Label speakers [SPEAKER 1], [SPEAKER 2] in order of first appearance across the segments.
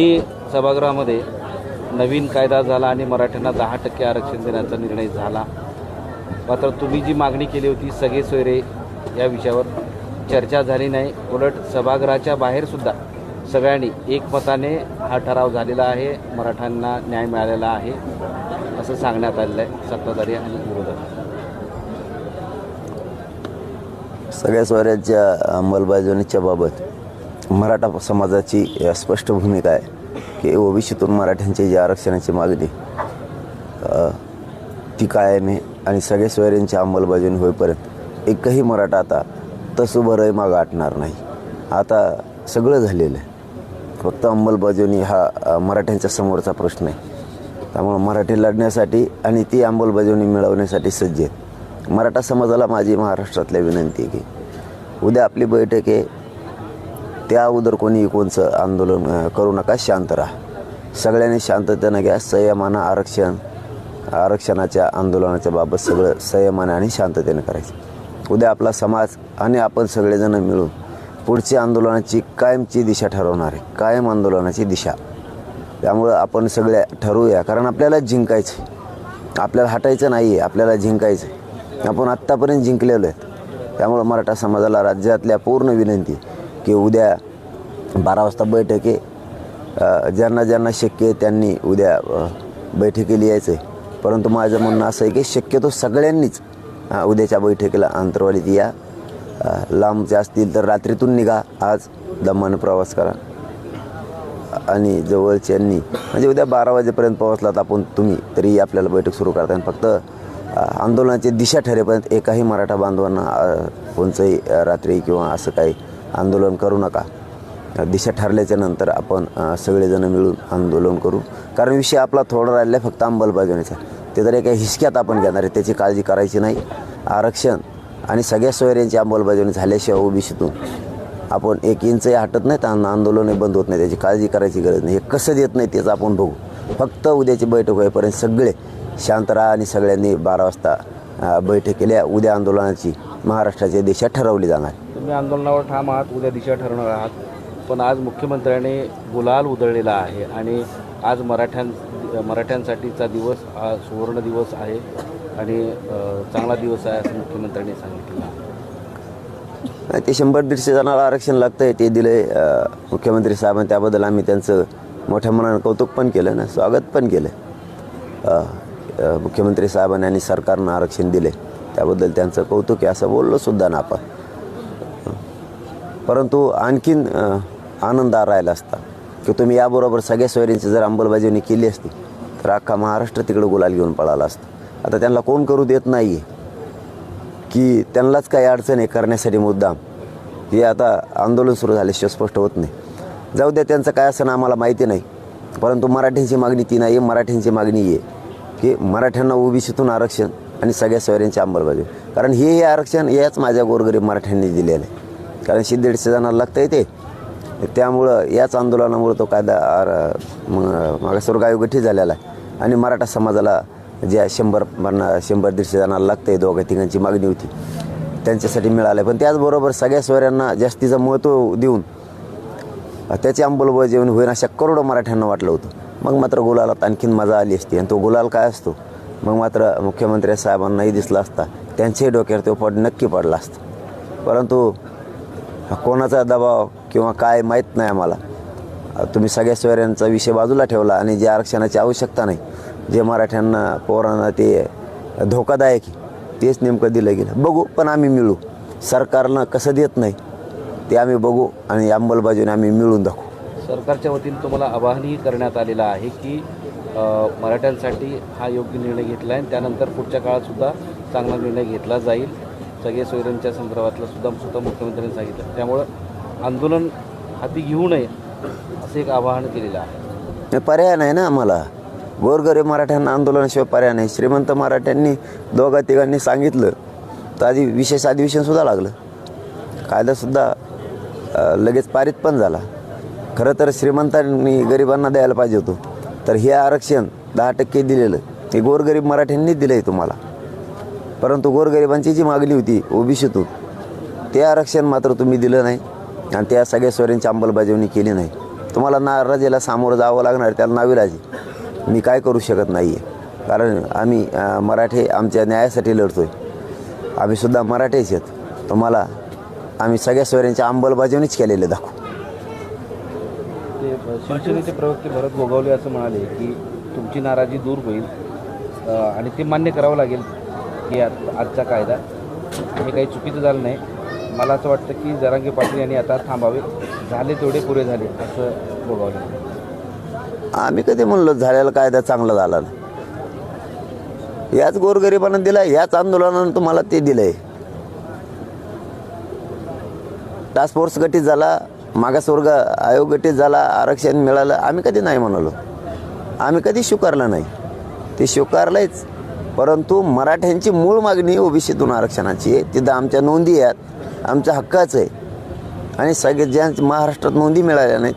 [SPEAKER 1] ही सभागृहामध्ये नवीन कायदा झाला आणि मराठ्यांना दहा टक्के आरक्षण देण्याचा निर्णय झाला. मात्र तुम्ही जी मागणी केली होती सगळे सोयरे या विषयावर चर्चा झाली नाही. उलट सभागृहाच्या बाहेरसुद्धा सगळ्यांनी एकमताने हा ठराव झालेला आहे. मराठ्यांना न्याय मिळालेला आहे असं सांगण्यात आलेलं आहे सत्ताधारी आणि विरोधक.
[SPEAKER 2] सगळ्या सोयऱ्यांच्या अंमलबजावणीच्या बाबत मराठा समाजाची स्पष्ट भूमिका आहे की ओबीसीतून मराठ्यांची जी आरक्षणाची मागणी ती कायम आहे आणि सगळे सोयऱ्यांची अंमलबजावणी होईपर्यंत एकही मराठा आता तसं बरंही मागं आटणार नाही. आता सगळं झालेलं आहे. फक्त अंमलबजावणी हा मराठ्यांच्या समोरचा प्रश्न आहे. त्यामुळं मराठी लढण्यासाठी आणि ती अंमलबजावणी मिळवण्यासाठी सज्ज आहेत. मराठा समाजाला माझी महाराष्ट्रातल्या विनंती आहे की उद्या आपली बैठक आहे त्या अगोदर कोणी कोणचं आंदोलन करू नका शांत राहा. सगळ्यांनी शांततेनं घ्या संयमानं आरक्षण आरक्षणाच्या आंदोलनाच्या बाबत सगळं संयमानं आणि शांततेनं करायचं. उद्या आपला समाज आणि आपण सगळेजण मिळून पुढच्या आंदोलनाची कायमची दिशा ठरवणार आहे. कायम आंदोलनाची दिशा. त्यामुळं आपण सगळ्या ठरवूया. कारण आपल्याला जिंकायचं आपल्याला हटायचं नाही आहे आपल्याला जिंकायचं आपण आत्तापर्यंत जिंकलेलो आहेत. त्यामुळं मराठा समाजाला राज्यातल्या पूर्ण विनंती की उद्या बारा वाजता बैठक आहे ज्यांना ज्यांना शक्य आहे त्यांनी उद्या बैठकीला यायचं आहे परंतु माझं म्हणणं असं आहे की शक्यतो सगळ्यांनीच उद्याच्या बैठकीला अंतरवालीत या. लांबचे असतील तर रात्रीतून निघा. आज दमानं प्रवास करा. आणि जवळच्यांनी म्हणजे उद्या बारा वाजेपर्यंत पोहोचलात आपण तुम्ही तरी आपल्याला बैठक सुरू करता. फक्त आंदोलनाची दिशा ठरेपर्यंत एकाही मराठा बांधवांना कोणचंही रात्री किंवा असं काही आंदोलन करू नका. दिशा ठरल्याच्या नंतर आपण सगळेजण मिळून आंदोलन करू. कारण विषय आपला थोडा राहिला आहे फक्त अंमलबजावणीचा. ते तर एका हिसक्यात आपण घेणार आहे त्याची काळजी करायची नाही. आरक्षण आणि सगळ्या सोयऱ्यांची अंमलबजावणी झाल्याशिवाय ओबीसीतून आपण एक इंचही हटत नाही तर आंदोलनही बंद होत नाही. त्याची काळजी करायची गरज नाही. हे कसं देत नाही त्याचं आपण बघू. फक्त उद्याची बैठक होईपर्यंत सगळे शांत राहा आणि सगळ्यांनी बारा वाजता बैठक केल्या. उद्या आंदोलनाची महाराष्ट्राच्या देशात ठरवली जाणार.
[SPEAKER 1] तुम्ही आंदोलनावर ठाम आहात उद्या दिशा ठरवणार आहात. पण आज मुख्यमंत्र्यांनी गुलाल उधळलेला आहे आणि आज मराठ्यां मराठ्यांसाठीचा दिवस हा सुवर्ण दिवस आहे आणि चांगला दिवस आहे असं मुख्यमंत्र्यांनी सांगितलं
[SPEAKER 2] ते शंभर दीडशे जणांना आरक्षण लागतं आहे ते दिले मुख्यमंत्री साहेबांनी त्याबद्दल आम्ही त्यांचं मोठ्या मनानं कौतुक पण केलं ना स्वागत पण केलं. मुख्यमंत्री साहेबांनी आणि सरकारनं आरक्षण दिले त्याबद्दल त्यांचं कौतुक आहे असं बोललो सुद्धा ना आपण. परंतु आणखीन आनंददार राहिला असता. की तुम्ही याबरोबर सगळ्या सोयरींची जर अंमलबजावणी केली असती तर अख्खा महाराष्ट्र तिकडं गुलाल घेऊन पळाला असतं. आता त्यांना कोण करू देत नाही आहे की त्यांनाच काही अडचण आहे करण्यासाठी मुद्दाम. हे आता आंदोलन सुरू झाल्याशिवाय स्पष्ट होत नाही. जाऊ द्या त्यांचं काय असं आम्हाला माहिती नाही. परंतु मराठ्यांची मागणी ती नाही आहे मराठ्यांची मागणी आहे. की मराठ्यांना ओबीसीतून आरक्षण आणि सगळ्या सोयऱ्यांची अंमलबजावणी. कारण हे हे आरक्षण याच माझ्या गोरगरीब मराठ्यांनी दिलेलं आहे. कारण दीडशे जणांना लागतं आहे ते त्यामुळं याच आंदोलनामुळं तो कायदा आर मग मागासवर्ग आयोग गठीत झालेला आहे. आणि मराठा समाजाला ज्या शंभर पन्ना शंभर दीडशे जणांना लागतं आहे दोघं तिघांची मागणी होती त्यांच्यासाठी मिळालं आहे पण त्याचबरोबर सगळ्या सोयऱ्यांना जास्तीचं महत्त्व देऊन त्याची अंमलबजावणी होईल अशा करोडो मराठ्यांना वाटलं होतं. मग मात्र गुलालात आणखीन मजा आली असती. आणि तो गुलाल काय असतो? मग मात्र मुख्यमंत्री साहेबांनाही दिसला असता. त्यांच्याही डोक्यावर तो पड नक्की पडला असता. परंतु कोणाचा दबाव किंवा काय माहीत नाही आम्हाला. तुम्ही सगळ्या सोयऱ्यांचा विषय बाजूला ठेवला आणि जे आरक्षणाची आवश्यकता नाही जे मराठ्यांना पोरांना ते धोकादायक तेच नेमकं दिलं गेलं. बघू पण आम्ही मिळू. सरकारनं कसं देत नाही ते आम्ही बघू आणि अंमलबजावणी आम्ही मिळून दाखवू.
[SPEAKER 1] सरकारच्या वतीनं तुम्हाला आवाहनही करण्यात आलेलं आहे की मराठ्यांसाठी हा योग्य निर्णय घेतला आहे आणि त्यानंतर पुढच्या काळात सुद्धा चांगला निर्णय घेतला जाईल. सगळे सोयऱ्यांच्या संदर्भातलं सुद्धा सुद्धा मुख्यमंत्र्यांनी सांगितलं. त्यामुळं आंदोलन हाती घेऊ नये असं एक आवाहन केलेलं आहे.
[SPEAKER 2] पर्याय नाही ना आम्हाला. गोरगरीब मराठ्यांना आंदोलनाशिवाय पर्याय नाही. श्रीमंत मराठ्यांनी दोघा तिघांनी सांगितलं तर आधी विशेष अधिवेशनसुद्धा लागलं. कायदासुद्धा लगेच पारित पण झाला. खरं तर श्रीमंतांनी गरिबांना द्यायला पाहिजे होतं. तर हे आरक्षण दहा टक्के दिलेलं हे गोरगरीब मराठ्यांनीच दिलं आहे तुम्हाला. परंतु गोरगरिबांची जी मागणी होती ओबीसीतून ते आरक्षण मात्र तुम्ही दिलं नाही आणि त्या सगळ्या सोयऱ्यांची अंमलबजावणी केली नाही. तुम्हाला नाराजीला सामोरं जावं लागणार त्याला नाविलाजी मी काय करू शकत नाही आहे कारण आम्ही मराठे आमच्या न्यायासाठी लढतो आहे आम्हीसुद्धा मराठेच आहेत. तुम्हाला आम्ही सगळ्या सोयऱ्यांच्या अंमलबजावणीच केलेली दाखवू.
[SPEAKER 1] शिवसेनेचे प्रवक्ते भरत गोगावले असं म्हणाले की तुमची नाराजी दूर होईल आणि ते मान्य करावं लागेल. की आज- आजचा कायदा. हे काही चुकीचं झालं नाही. मला असं वाटतं की जरांगे पाटील यांनी आता थांबावे. झाले तेवढे पुरे झाले असं गोगावले
[SPEAKER 2] आम्ही कधी म्हणलो झालेला कायदा चांगला झाला याच गोरगरिबांना दिला याच आंदोलनानं तुम्हाला ते दिलंय. टास्क फोर्स गठीत झाला मागासवर्ग आयोग गठीत झाला आरक्षण मिळालं. आम्ही कधी नाही म्हणालो. आम्ही कधी स्वीकारलं नाही. ते स्वीकारलंच परंतु मराठ्यांची मूळ मागणी ओबीसीतून आरक्षणाची आहे. तिथं आमच्या नोंदी आहेत. आमच्या हक्काचं आहे. आणि सगळे ज्या महाराष्ट्रात नोंदी मिळाल्या नाहीत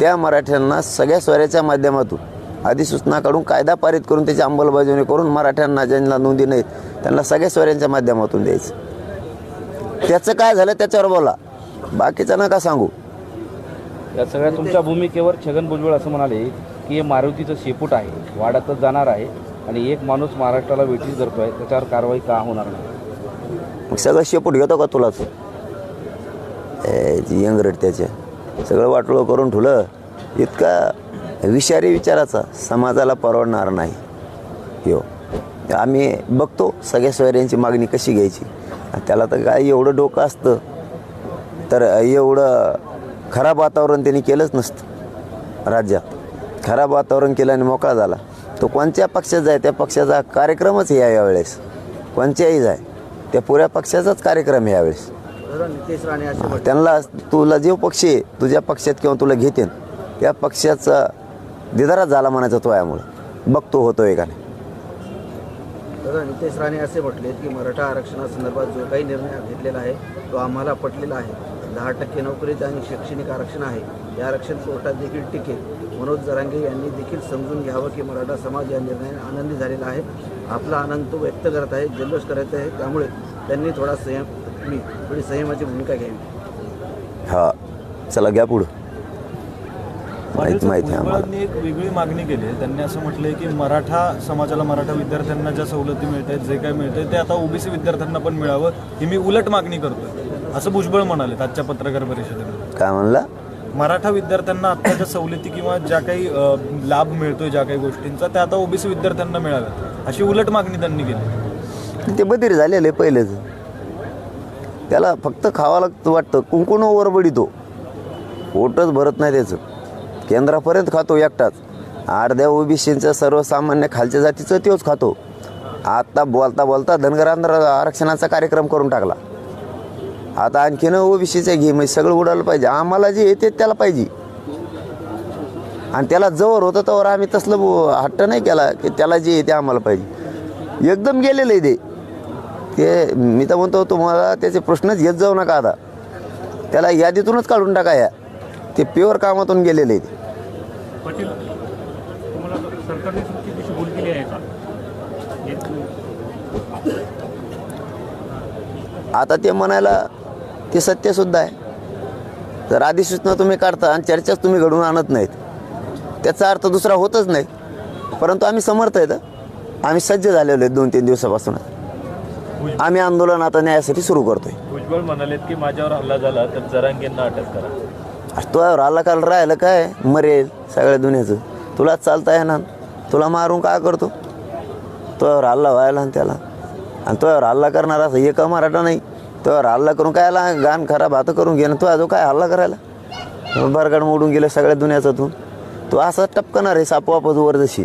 [SPEAKER 2] त्या मराठ्यांना सगळ्या स्वऱ्याच्या माध्यमातून अधिसूचना काढून कायदा पारित करून त्याची अंमलबजावणी करून मराठ्यांना ज्यांना नोंदी नाहीत त्यांना सगळ्या स्वऱ्यांच्या माध्यमातून द्यायचं. त्याचं काय झालं त्याच्यावर बोला. बाकीचं नका सांगू.
[SPEAKER 1] या सगळ्या तुमच्या भूमिकेवर छगन भुजबळ असं म्हणाले की हे मारुतीचं शेपूट आहे. वाढतच जाणार आहे. आणि एक माणूस महाराष्ट्राला वेठीस आहे त्याच्यावर कारवाई का होणार नाही?
[SPEAKER 2] मग सगळं शेपूट घेतो का तुलाच? ए, ती यंगरट त्याच्या सगळं वाटोळं करून ठुलं. इतका विषारी विचाराचा समाजाला परवडणार नाही. यो आम्ही बघतो सगळ्या सोयऱ्यांची मागणी कशी घ्यायची. आणि त्याला तर काय एवढं डोकं असतं. तर एवढं खराब वातावरण त्यांनी केलंच नसतं. राज्यात खराब वातावरण केलं आणि मोकळा झाला. तो कोणत्या पक्षाचा जाय त्या पक्षाचा कार्यक्रमच आहे यावेळेस. कोणत्याही जाय त्या पुऱ्या पक्षाचाच कार्यक्रम आहे यावेळेस.
[SPEAKER 3] नितेश राणे असे
[SPEAKER 2] त्यांना तुला जो पक्ष आहे तुझ्या पक्षात किंवा तुला घेतेन. त्या पक्षाचा दिदारा झाला म्हणायचा तो यामुळं. बघतो होतोय का नाही.
[SPEAKER 3] नितेश राणे असे म्हटले की मराठा आरक्षणासंदर्भात जो काही निर्णय घेतलेला आहे तो आम्हाला पटलेला आहे. दहा टक्के नोकरीत आणि शैक्षणिक आरक्षण आहे. हे आरक्षण कोर्टात देखील टिकेल. मनोज जरांगे यांनी देखील समजून घ्यावं की मराठा समाज या निर्णयाने आनंदी झालेला आहे. आपला आनंद तो व्यक्त करत आहे जल्लोष करत आहे. त्यामुळे त्यांनी थोडा संयम मी थोडी संयमाची भूमिका घ्यावी
[SPEAKER 2] हा चला घ्या पुढं. माहिती माहिती आहे आम्हाला.
[SPEAKER 4] भुजबळांनी एक वेगळी मागणी केली आहे. त्यांनी असं म्हटलंय की मराठा समाजाला मराठा विद्यार्थ्यांना ज्या सवलती मिळत आहेत जे काही मिळतंय ते आता ओबीसी विद्यार्थ्यांना पण मिळावं. ही मी उलट मागणी करतोय. असं भुजबळ म्हणाले आजच्या पत्रकार परिषदेमध्ये
[SPEAKER 2] काय म्हणला?
[SPEAKER 4] मराठा विद्यार्थ्यांना आत्ताच्या सवलती किंवा ज्या काही लाभ मिळतोय ज्या काही गोष्टींचा त्या आता ओबीसी विद्यार्थ्यांना मिळाव्यात अशी उलट मागणी त्यांनी केली.
[SPEAKER 2] ते बधीर झालेलं आहे पहिलेच. त्याला फक्त खावा लागतं वाटतं. कुंकुण ओरबडितो पोटच भरत नाही त्याचं. केंद्रापर्यंत खातो एकटाच. अर्ध्या ओबीसीचं सर्वसामान्य खालच्या जातीचं तोच खातो. आता बोलता बोलता धनगर आरक्षणाचा कार्यक्रम करून टाकला. आता आणखीन ओबीसीचं घे म्हणजे सगळं उडालं पाहिजे. आम्हाला जे येते त्याला पाहिजे. आणि त्याला जवळ होतं तर आम्ही तसलं हट्ट नाही केला की त्याला जे येते आम्हाला पाहिजे. एकदम गेलेलं आहे ते. ते मी तर म्हणतो तुम्हाला त्याचे प्रश्नच घेत जाऊ नका आता. त्याला यादीतूनच काढून टाका या. ते प्युअर कामातून गेलेले ते. आता ते म्हणायला ते सत्यसुद्धा आहे. जर अधिसूचना तुम्ही काढता आणि चर्चाच तुम्ही घडवून आणत नाहीत त्याचा अर्थ दुसरा होतच नाही. परंतु आम्ही समर्थ आहेत. आम्ही सज्ज झालेलो आहेत दोन तीन दिवसापासून. आम्ही आंदोलन आता न्यायासाठी सुरू करतोय.
[SPEAKER 5] भुजबळ म्हणालेत की माझ्यावर हल्ला झाला तर जरांगेंना अटक करा.
[SPEAKER 2] आज तो आला काल राहिलं काय? मरेल सगळ्या दुनियाचं. तुला चालता येणार. तुला मारून काय करतो? तोवर हल्ला व्हायला त्याला. आणि तोवर हल्ला करणार असं एक मराठा नाही. तर हल्ला करून काय आला घाण खराब हात करून घेणं? तो अजून काय हल्ला करायला? बरगड मोडून गेलं सगळ्या दुनियाचातून. तू तू असं टपकणार आहे सापोआपच वर जशी.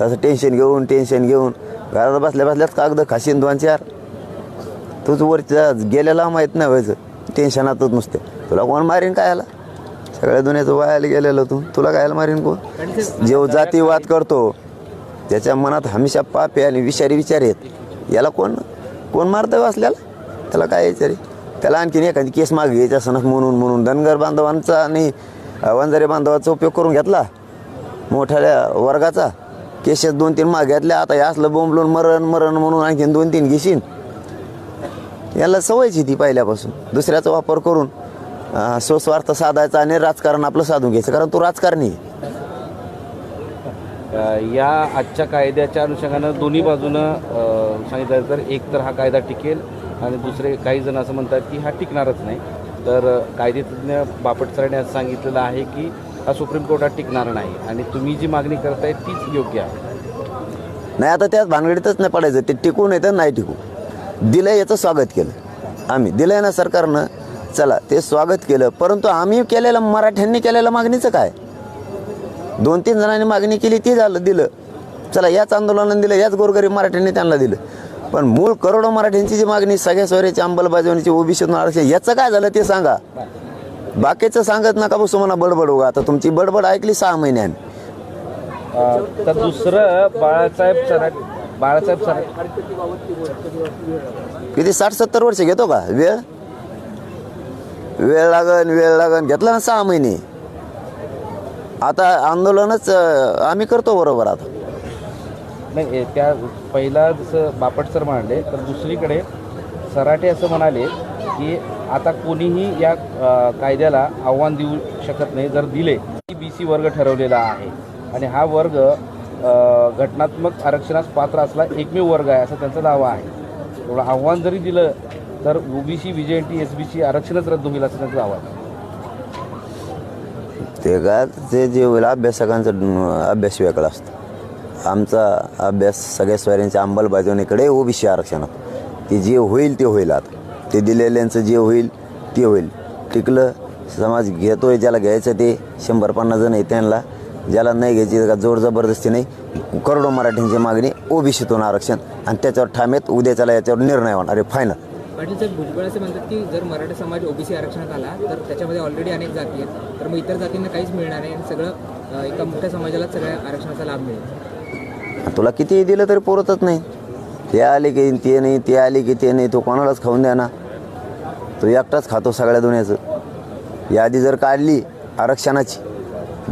[SPEAKER 2] असं टेन्शन घेऊन टेन्शन घेऊन. घरात बसल्या बसल्याच कागद खाशीन दोन चार. तूच वरच्या गेलेला माहीत नाही व्हायचं. टेन्शनातच नुसते. तुला कोण मारीन काय आला सगळ्या दुनियाचं वायाला गेलेलं तू. तुला कायला मारीन कोण? जेव जातीवाद करतो. त्याच्या मनात हमेशा पापे आणि विषारी विचार आहेत. याला कोण कोण मारतं असल्याला त्याला काय विचारी त्याला आणखीन एखादी केस मागे घ्यायची असं म्हणून म्हणून. धनगर बांधवांचा आणि वंजारे बांधवाचा उपयोग करून घेतला. मोठ्या वर्गाचा. केसेस दोन तीन मागे घेतल्या. आता हे असलं बोंबलून मरण मरण म्हणून आणखीन दोन तीन घेशीन. याला सवयची ती पहिल्यापासून. दुसऱ्याचा वापर करून स्वस्वार्थ साधायचा आणि राजकारण आपलं साधून घ्यायचं. कारण तो राजकारणी
[SPEAKER 1] या आजच्या कायद्याच्या अनुषंगानं दोन्ही बाजूनं सांगितलं तर एक तर हा कायदा टिकेल. आणि दुसरे काही जण असं म्हणतात की हा टिकणारच नाही. तर कायदेतज्ञ बापट सरांनी असं सांगितलेलं आहे की हा सुप्रीम कोर्टात टिकणार नाही आणि तुम्ही जी मागणी करताय तीच योग्य आहे.
[SPEAKER 2] नाही आता त्याच भानगडीतच नाही पडायचं. ते टिकून येतं नाही टिकू दिलं याचं स्वागत केलं. आम्ही दिलंय ना सरकारनं. चला ते स्वागत केलं. परंतु आम्ही केलेलं मराठ्यांनी केलेलं मागणीचं काय? दोन तीन जणांनी मागणी केली ती झालं दिलं. चला याच आंदोलनानं दिलं याच गोरगरीब मराठ्यांनी त्यांना दिलं. पण मूळ करोडो मराठ्यांची जी मागणी सगळ्या सोयऱ्याची अंमलबजावणीची ओबीसीतून आरक्षण याचं काय झालं ते सांगा. बाकीचं सांगत नका बसू म्हणा बडबड उगा. आता तुमची बडबड ऐकली सहा महिन्याने.
[SPEAKER 1] तर दुसरं बाळासाहेब सराट बाळासाहेब सराट
[SPEAKER 2] किती साठ सत्तर वर्ष घेतो का? वेळ? वेळ लागन वेळ लागन. घेतला ना सहा महिने. आता आंदोलनच आम्ही करतो बरोबर आता.
[SPEAKER 1] नाही त्या पहिला जसं बापट सर म्हणाले तर दुसरीकडे सराटे असं म्हणाले की आता कोणीही या कायद्याला आव्हान देऊ शकत नाही जर दिले बी सी वर्ग ठरवलेला आहे. आणि हा वर्ग घटनात्मक आरक्षणास पात्र असला एकमेव वर्ग आहे असा त्यांचा दावा आहे. एवढं आव्हान जरी दिलं तर OBC B J N T S B C आरक्षणच रद्द होईल असं त्यांचा दावा आहे.
[SPEAKER 2] ते का ते जे होईल अभ्यासकांचा अभ्यास वेगळा असतो. आमचा अभ्यास सगळ्या स्वाऱ्यांच्या अंमलबजावणीकडे ओबीसी आरक्षणात ते जे होईल ते होईल आता. ते दिलेल्यांचं जे होईल ते होईल. टिकलं समाज घेतोय ज्याला घ्यायचं ते शंभर पन्नास जण आहे त्यांना ज्याला नाही घ्यायची का जोर जबरदस्ती नाही. करोडो मराठ्यांची मागणी ओबीसीतून आरक्षण. आणि त्याच्यावर ठामेत उद्याच्याला याच्यावर निर्णय होणार आहे फायनल
[SPEAKER 6] पाटील साहेब भुजबळ असे म्हणतात की जर मराठा समाज ओबीसी आरक्षणात आला तर त्याच्यामध्ये ऑलरेडी अनेक जाती आहेत. तर मग इतर जातींना काहीच मिळणार नाही आणि सगळं एका मोठ्या समाजाला सगळ्या आरक्षणाचा लाभ मिळेल.
[SPEAKER 2] तुला कितीही दिलं तरी पुरतच नाही. ते आले की ते नाही ते आले की ते नाही तो कोणालाच खाऊन द्या ना तो एकटाच खातो सगळ्या दुनियाचं. यादी जर काढली आरक्षणाची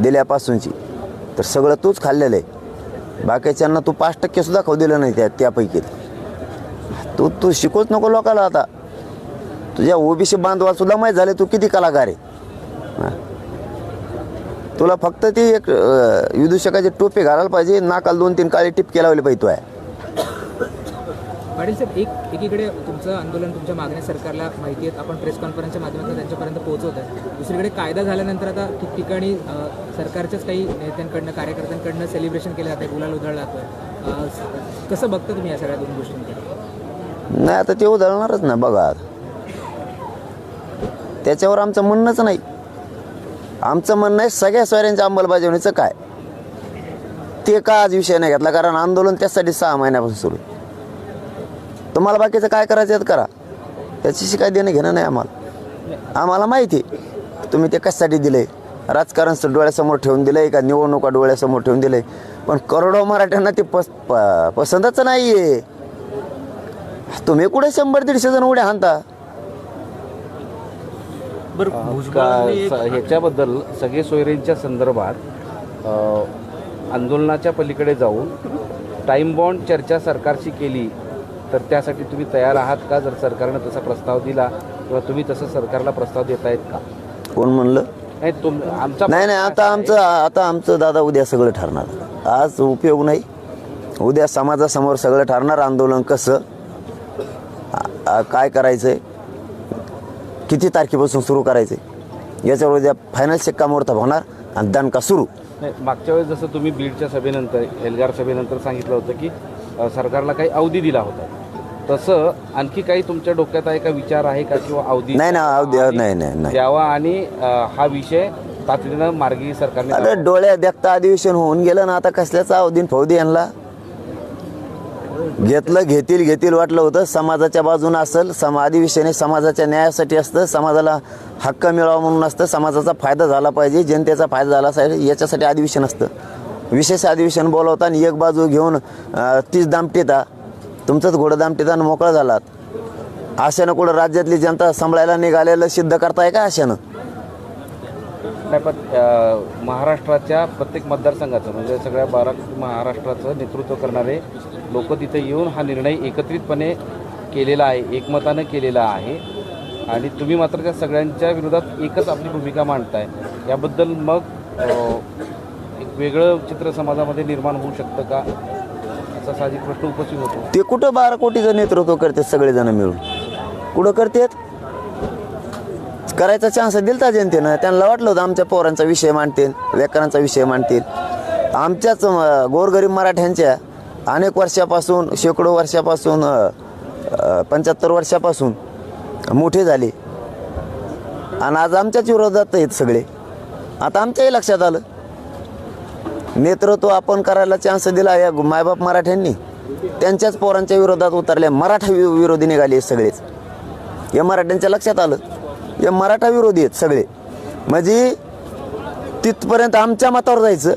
[SPEAKER 2] दिल्यापासूनची तर सगळं तूच खाल्लेलं आहे. बाकीच्यांना तू पाच टक्के सुद्धा खाऊ दिलं नाही त्या त्यापैकी. तू तू शिकूच नको लोकाला आता. तुझ्या ओबीसी बांधवासुद्धा माहीत झाले तू किती कलाकार आहे. तुला फक्त ती एक विदूषकाची टोपी घालायला पाहिजे. नाकाला दोन तीन काळे टिपके लावले पाहिजे तो आहे.
[SPEAKER 6] पाटील साहेब एक एकीकडे तुमचं आंदोलन तुमच्या मागण्या सरकारला माहिती आहेत. आपण प्रेस कॉन्फरन्सच्या माध्यमातून त्यांच्यापर्यंत पोहोचवत आहे. दुसरीकडे कायदा झाल्यानंतर आता ठिकठिकाणी सरकारच्याच काही नेत्यांकडनं कार्यकर्त्यांकडनं सेलिब्रेशन केलं जातं गुलाल उधळला स- कसं बघता तुम्ही या सगळ्या दोन गोष्टींकडे?
[SPEAKER 2] नाही आता ते उधळणारच ना बघा. त्याच्यावर आमचं म्हणणंच नाही. आमचं म्हणणं आहे सगळ्या स्वाऱ्यांच्या अंमलबजावणीचं काय? ते का आज विषय नाही घेतला? कारण आंदोलन त्यासाठी सहा महिन्यापासून सुरू तुम्हाला बाकीचं काय करायचं आहे करा. त्याच्याशी काय देणं घेणं नाही आम्हाला. आम्हाला माहिती आहे. तुम्ही ते कशासाठी दिले राजकारण डोळ्यासमोर ठेवून दिलंय का? निवडणुका डोळ्यासमोर ठेवून दिलंय. पण करोडो मराठ्यांना ते पस प- पसंतच नाही आहे तुम्ही कुठे शंभर दीडशे जण उड्या हाणता?
[SPEAKER 4] बरं
[SPEAKER 1] का स- ह्याच्याबद्दल सगळे सोयरेंच्या संदर्भात अ, आंदोलनाच्या पलीकडे जाऊन टाईम बॉन्ड चर्चा सरकारशी केली तर त्यासाठी तुम्ही तयार आहात का? जर सरकारनं तसा प्रस्ताव दिला किंवा तुम्ही तसं सरकारला प्रस्ताव देतायत का?
[SPEAKER 2] कोण म्हणलं?
[SPEAKER 1] नाही तुम आमचा
[SPEAKER 2] नाही नाही आता आमचं आता आमचं दादा उद्या सगळं ठरणार. आज उपयोग नाही. उद्या समाजासमोर सगळं ठरणार आंदोलन कसं? आ- आ- काय करायचंय? किती तारखेपासून सुरू करायचंय याच्यावर उद्या फायनल शिक्कामोर्तब होणार आणि दणका सुरू.
[SPEAKER 1] नाही मागच्या वेळेस जसं तुम्ही बीडच्या सभेनंतर एल्गार सभेनंतर सांगितलं होतं की सरकारला काही अवधी दिला होता. तसं आणखी काही तुमच्या डोक्यात आहे का विचार आहे का किंवा अवधी
[SPEAKER 2] नाही ना अवधी नाही नाही नाही.
[SPEAKER 1] द्यावा आणि हा विषय तातडीनं मार्गी सरकारने
[SPEAKER 2] अरे. डोळ्या देखता अधिवेशन होऊन गेलं ना आता कसल्याचा अवधीन फौदी यांना? घेतलं घेतील घेतील वाटलं होतं. समाजाच्या बाजूनं असेल समाधी विषयाने समाजाच्या न्यायासाठी असतं समाजाला हक्क मिळावा म्हणून असतं समाजाचा फायदा झाला पाहिजे जनतेचा फायदा झाला पाहिजे याच्यासाठी अधिवेशन असतं विशेष अधिवेशन बोलवता आणि एक बाजू घेऊन तीच दामटीता तुमचंच घोडं दामटेता आणि मोकळा झालात. अशानं कुठं राज्यातली जनता सांभाळायला निघालेलं सिद्ध करताय का अशानं
[SPEAKER 1] नाही पत महाराष्ट्राच्या प्रत्येक मतदारसंघाचं म्हणजे सगळ्या बारा महाराष्ट्राचं नेतृत्व करणारे लोक तिथे येऊन हा निर्णय एकत्रितपणे केलेला आहे एकमतानं केलेला आहे. आणि तुम्ही मात्र त्या सगळ्यांच्या विरोधात एकच आपली भूमिका मांडताय. याबद्दल मग एक वेगळं चित्र समाजामध्ये निर्माण होऊ शकतं का? असा साहजिक प्रश्न उपस्थित होतो.
[SPEAKER 2] ते कुठं बारा कोटीचं नेतृत्व करतात सगळेजण मिळून? कुठं करतात? करायचा चान्स दिलता जनतेनं. त्यांना वाटलं होतं आमच्या पोरांचा विषय मांडतील व्याकरणाचा विषय मांडतील. आमच्याच गोरगरीब मराठ्यांच्या अनेक वर्षापासून शेकडो वर्षापासून पंच्याहत्तर वर्षापासून मोठे झाले. आणि आज आमच्याच विरोधात आहेत सगळे. आता आमच्याही लक्षात आलं. नेतृत्व आपण करायला चान्स दिला या मायबाप मराठ्यांनी. त्यांच्याच पोरांच्या विरोधात उतरल्या मराठा वि- विरोधी निघाले सगळेच. या मराठ्यांच्या लक्षात आलं. हे मराठा विरोधी आहेत सगळे. म्हणजे तिथपर्यंत आमच्या मतावर जायचं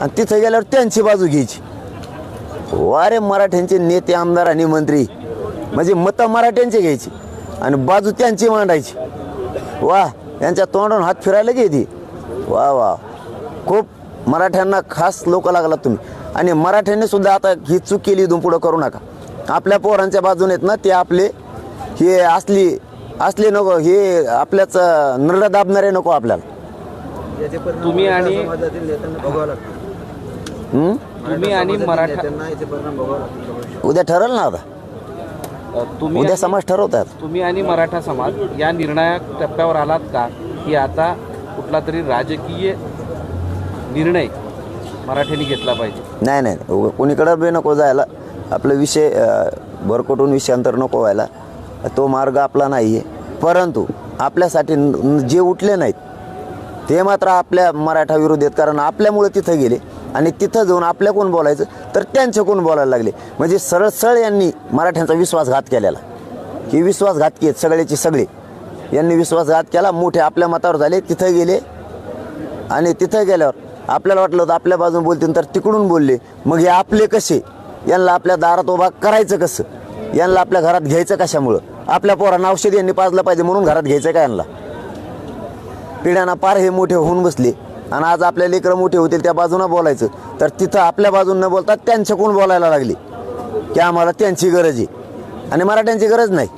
[SPEAKER 2] आणि तिथं गेल्यावर त्यांची बाजू घ्यायची. वारे मराठ्यांचे नेते आमदार आणि मंत्री. म्हणजे मतं मराठ्यांचे घ्यायची आणि बाजू त्यांची मांडायची. वा यांच्या तोंडून हात फिरायला घेते वा वा. खूप मराठ्यांना खास लोक लागला तुम्ही. आणि मराठ्यांनी सुद्धा आता ही चूक केली इथून पुढं करू नका. आपल्या पोरांच्या बाजूने आहेत ना ते आपले हे असली असले नको हे आपल्याच नरडं दाबणारे नको आपल्याला.
[SPEAKER 1] तुम्ही आणि-
[SPEAKER 3] समाजातील नेत्यांना भोगावं लागतील.
[SPEAKER 2] हं?
[SPEAKER 1] तुम्ही आणि मराठा
[SPEAKER 3] नेत्यांना याचे परिणाम भोगावं लागतील. भविष्यात.
[SPEAKER 2] उद्या ठरल ना आता.
[SPEAKER 1] अ, तुम्ही
[SPEAKER 2] उद्या समाज ठरवतात
[SPEAKER 1] तुम्ही आणि मराठा समाज या निर्णायक टप्प्यावर आलात का? की आता कुठला तरी राजकीय निर्णय मराठ्यांनी घेतला पाहिजे?
[SPEAKER 2] नाही नाही. उ- कोणीकडं बी नको जायला. आपलं विषय अ, भरकटून विषयांतर नको व्हायला. तो मार्ग आपला नाही आहे परंतु आपल्यासाठी जे उठले नाहीत ते मात्र आपल्या मराठा विरोधी आहेत. कारण आपल्यामुळे तिथं गेले आणि तिथं जाऊन आपल्या कोण बोलायचं? तर त्यांचे कोण बोलायला लागले? म्हणजे सरळ सरळ यांनी मराठ्यांचा विश्वासघात केलेला. की विश्वासघात केत सगळ्याचे सगळे. यांनी विश्वासघात केला मोठे आपल्या मतावर झाले तिथं गेले. आणि तिथं गेल्यावर आपल्याला वाटलं होतं आपल्या बाजून बोलतील तर तिकडून बोलले. मग हे आपले कसे? यांना आपल्या दारात उभा करायचं कसं? यांना आपल्या घरात घ्यायचं कशामुळं? आपल्या पोरांना औषध यांनी पाजलं पाहिजे म्हणून घरात घ्यायचं काय आणला पिढ्यांना पार हे मोठे होऊन बसले. आणि आज आपल्या लेकरं मोठे होतील त्या बाजूनं बोलायचं. तर तिथं आपल्या बाजून न बोलता त्यांच्याकडून बोलायला लागले? की आम्हाला त्यांची गरज आहे. आणि मराठ्यांची गरज नाही.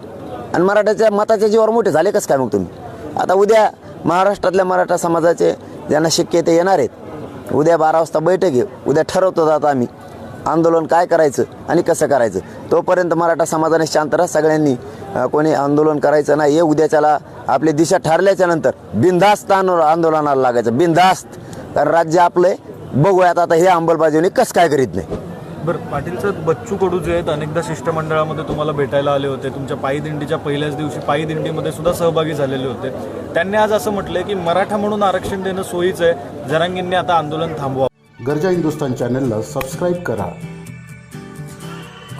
[SPEAKER 2] आणि मराठ्याच्या मताच्या जीवावर मोठे झाले कसं काय मग तुम्ही? आता उद्या महाराष्ट्रातल्या मराठा समाजाचे ज्यांना शक्य ते येणार आहेत उद्या बारा वाजता बैठक आहे. उद्या ठरवतो आता आम्ही. आंदोलन काय करायचं आणि कसं करायचं? तोपर्यंत मराठा समाजाने शांत राहा सगळ्यांनी. कोणी आंदोलन करायचं नाही हे उद्याच्याला आपली दिशा ठरल्याच्या नंतर बिनधास्त आंदो- आंदोलनाला लागायचं. बिनधास्त. कारण राज्य आपलं. आहे. बघूयात आता हे अंमलबजावणी कसं काय करीत नाही.
[SPEAKER 4] बरं पाटीलचं बच्चू कडू जे आहेत अनेकदा शिष्टमंडळामध्ये तुम्हाला भेटायला आले होते. तुमच्या पायी दिंडीच्या पहिल्याच दिवशी पायी दिंडीमध्ये सुद्धा सहभागी झालेले होते. त्यांनी आज असं म्हटलंय की मराठा म्हणून आरक्षण देणं सोयीचं आहे. जरांगींनी आता आंदोलन थांबवा.
[SPEAKER 7] गरजा हिंदुस्तान चॅनलला सबस्क्राईब करा.